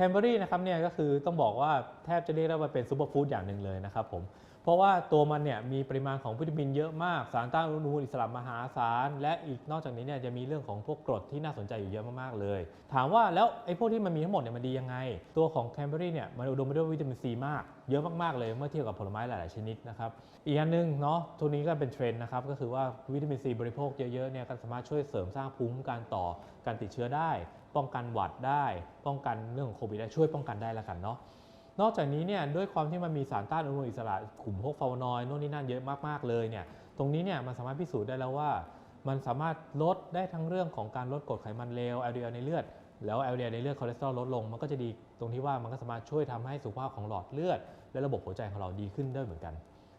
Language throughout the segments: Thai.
คมเบอรี่นะครับเนี่ยก็คือต้องบอกว่าแทบจะเรียกได้ว่าเป็นซูเปอร์ฟู้ดอย่างหนึ่งเลยนะครับผมเพราะว่าตัวมันเนี่ยมีปริมาณของวิตามินเยอะมาก สารต้านอนุมูลอิสระมหาศาล และอีกนอกจากนี้เนี่ยจะมีเรื่องของพวกกรดที่น่าสนใจอยู่เยอะมากๆเลย ถามว่าแล้วไอ้พวกที่มันมีทั้งหมดเนี่ยมันดียังไง ตัวของแคนเบอรี่เนี่ยมันอุดมไปด้วยวิตามินซีมาก เยอะมากๆเลยเมื่อเทียบกับผลไม้หลายๆชนิดนะครับอีกอันหนึงเนาะตัวนี้ก็เป็นเทรนด์นะครับก็คือว่าวิตามินซีบริโภคเยอะๆเนี่ยก็สามารถช่วยเสริมสร้างภูมิคุ้มกันต่อการติดเชื้อได้ ป้องกันหวัดได้ ป้องกันเรื่องของโควิดได้ช่วยป้องกันได้แล้วกันเนาะนอกจากนี้เนี่ยด้วยความที่มันมีสารต้านอนุมูลอิสระกลุ่มพวกฟลาโวนอยด์โน่นนี่นั่นเยอะมากๆเลยเนี่ยตรงนี้เนี่ยมันสามารถพิสูจน์ได้แล้วว่า มันสามารถลดได้ทั้งเรื่องของการลดกรดไขมันเลว LDL ในเลือด แล้ว LDL ในเลือดคอเลสเตอรอลลดลง มันก็จะดีตรงที่ว่ามันก็สามารถช่วยทำให้สุขภาพของหลอดเลือด และระบบหัวใจของเราดีขึ้นได้เหมือนกัน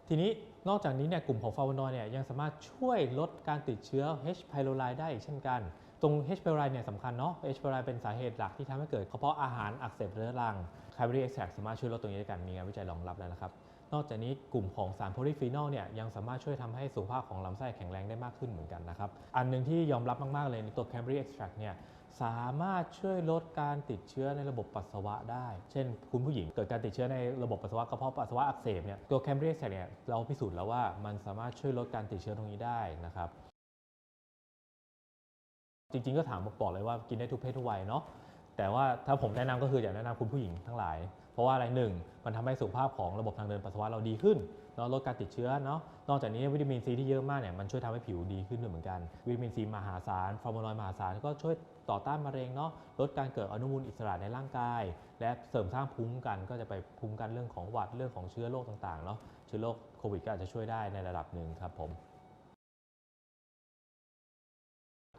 ทีนี้นอกจากนี้เนี่ยกลุ่มของฟลาโวนอยด์เนี่ยยังสามารถช่วยลดการติดเชื้อ H. pylori ได้อีกเช่นกัน ตรง H. pylori เนี่ยสำคัญเนาะ H. pylori เป็นสาเหตุหลักที่ทำให้เกิดกระเพาะอาหารอักเสบเรื้อรัง Calorie extract สามารถช่วยลดตรงนี้ได้กันมีงานวิจัยรองรับแล้วนะครับ นอกจากนี้กลุ่มของสารโพลีฟีนอลเนี่ยยังสามารถช่วยทำให้สุขภาพของลำไส้แข็งแรงได้มากขึ้นเหมือนกันนะครับ อันหนึ่งที่ยอมรับมาก ๆ เลยในตัว Calorie extract เนี่ยสามารถช่วยลดการติดเชื้อในระบบปัสสาวะได้ เช่น คุณผู้หญิงเกิดการติดเชื้อในระบบปัสสาวะกระเพาะปัสสาวะอักเสบเนี่ยตัว Calorie extract เนี่ยเราพิสูจน์แล้วว่ามันสามารถช่วยลดการติดเชื้อตรงนี้ได้นะครับ จริง ๆ ก็ถามบอกเลยว่ากินได้ทุกเพศทุกวัยเนาะแต่ว่าถ้าผมแนะนำก็คืออยากแนะนำคุณผู้หญิงทั้งหลาย เพราะว่าอะไรหนึ่งมันทำให้สุขภาพของระบบทางเดินปัสสาวะเราดีขึ้นเนาะลดการติดเชื้อเนาะนอกจากนี้วิตามินซีที่เยอะมากเนี่ยมันช่วยทำให้ผิวดีขึ้นด้วยเหมือนกัน วิตามินซีมหาศาลฟลาโวนอยด์มหาศาลก็ช่วยต่อต้านมะเร็งเนาะลดการเกิดอนุมูลอิสระในร่างกาย และเสริมสร้างภูมิคุ้มกันก็จะไปภูมิคุ้มกันเรื่องของหวัดเรื่องของเชื้อโรคต่างๆเนาะเชื้อโรคโควิดก็อาจจะช่วยได้ในระดับหนึ่งครับผม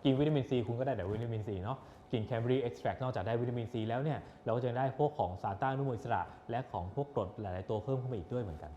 กินวิตามินซีคุณก็ได้แต่วิตามินซีเนาะกินแคมบรีเอ็กซ์แทรนอกจากได้วิตามินซีแล้วเนี่ยเราก็จะได้พวกของสารต้านอนุมูลอิสระ และของพวกกรดหลาย ๆ ตัวเพิ่มเข้ามาอีกด้วยเหมือนกัน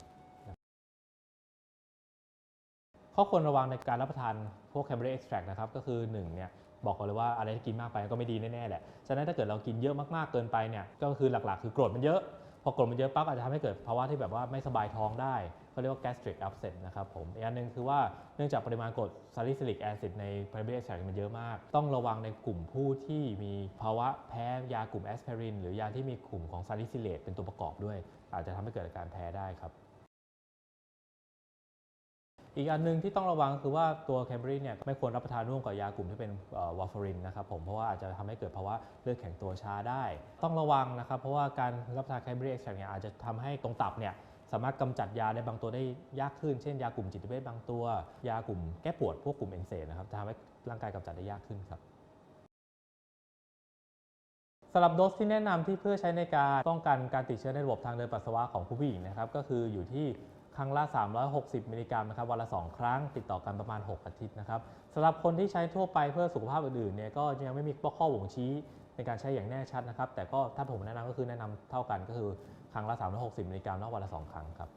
ข้อควรระวังในการรับประทานพวกแคมบรีเอ็กซ์แทรนะครับก็คือ1เนี่ยบอกก่อนเลยว่าอะไรที่กินมากไปก็ไม่ดีแน่ๆแหละ ฉะนั้นถ้าเกิดเรากินเยอะมากๆเกินไปเนี่ยก็คือหลักๆ คือกรดมันเยอะ พอกรดมันเยอะปั๊บอาจจะทำให้เกิดภาวะที่แบบว่าไม่สบายท้องได้ก็เรียกว่า gastric upset นะครับผมอีกอันหนึงคือว่าเนื่องจากปริมาณกรด salicylic acid ใน primary extract มันเยอะมาก ต้องระวังในกลุ่มผู้ที่มีภาวะแพ้ยากลุ่มแอสไพรินหรือยาที่มีกลุ่มของ salicylate เป็นตัวประกอบด้วย อาจจะทำให้เกิดอาการแพ้ได้ครับ อีกอันหนึงที่ต้องระวังคือว่าตัวแคมเบรีเนี่ยไม่ควรรับประทานร่วมกับยากลุ่มที่เป็นวาฟารินนะครับผมเพราะว่าอาจจะทำให้เกิดภาวะเลือดแข็งตัวช้าได้ ต้องระวังนะครับเพราะว่าการรับประทานแคมเบรีเอ็กซ์เนี่ยอาจจะทำให้ตรงตับเนี่ยสามารถกำจัดยาได้บางตัวได้ยากขึ้น เช่น ยากลุ่มจิตเวชบางตัว ยากลุ่มแก้ปวดพวกกลุ่มเอนเซนะครับจะทำให้ร่างกายกำจัดได้ยากขึ้นครับสำหรับโดสที่แนะนำที่เพื่อใช้ในการป้องกันการติดเชื้อในระบบทางเดินปัสสาวะของผู้หญิงนะครับก็คืออยู่ที่ ครั้งละ 360 มิลลิกรัมนะครับวันละ 2 ครั้งติดต่อกันประมาณ 6 อาทิตย์นะครับสำหรับคนที่ใช้ทั่วไปเพื่อสุขภาพอื่นๆเนี่ยก็ยังไม่มีข้อบ่งชี้ในการใช้อย่างแน่ชัดนะครับ แต่ก็ถ้าผมแนะนำก็คือแนะนำเท่ากันก็คือครั้งละ 360 มิลลิกรัมนะวันละ 2 ครั้งครับ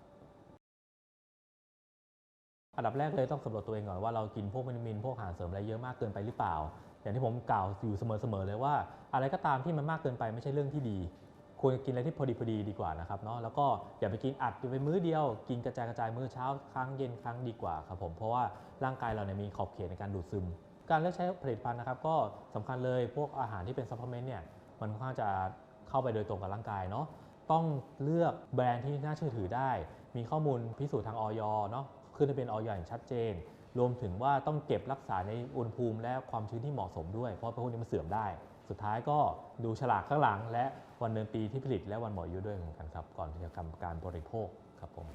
อันดับแรกเลยต้องสำรวจตัวเองก่อนว่าเรากินพวกวิตามินพวกอาหารเสริมอะไรเยอะมากเกินไปหรือเปล่า อย่างที่ผมกล่าวอยู่เสมอๆเลยว่า อะไรก็ตามที่มันมากเกินไปไม่ใช่เรื่องที่ดี ควรกินอะไรที่พอดีพอดีดีกว่านะครับเนาะแล้วก็อย่าไปกินอัดไปมื้อเดียว กินกระจายกระจายมื้อเช้าครั้งเย็นครั้งดีกว่าครับผมเพราะว่าร่างกายเราเนี่ยมีขอบเขตในการดูดซึม การเลือกใช้ผลิตภัณฑ์นะครับก็สำคัญเลยพวกอาหารที่เป็นซัพพลเมนต์เนี่ยมันค่อนข้างจะเข้าไปโดยตรงกับร่างกายเนาะต้องเลือกแบรนด์ที่น่าเชื่อถือได้ มีข้อมูลพิสูจน์ทางออยเนาะขึ้นทะเบียนออยอย่างชัดเจน รวมถึงว่าต้องเก็บรักษาในอุณหภูมิและความชื้นที่เหมาะสมด้วยเพราะพวกนี้มันเสื่อมได้ สุดท้ายก็ดูฉลากข้างหลัง และวันเดือนปีที่ผลิตและวันหมดอายุด้วยเหมือนกันครับ ก่อนจะทำการบริโภคครับผม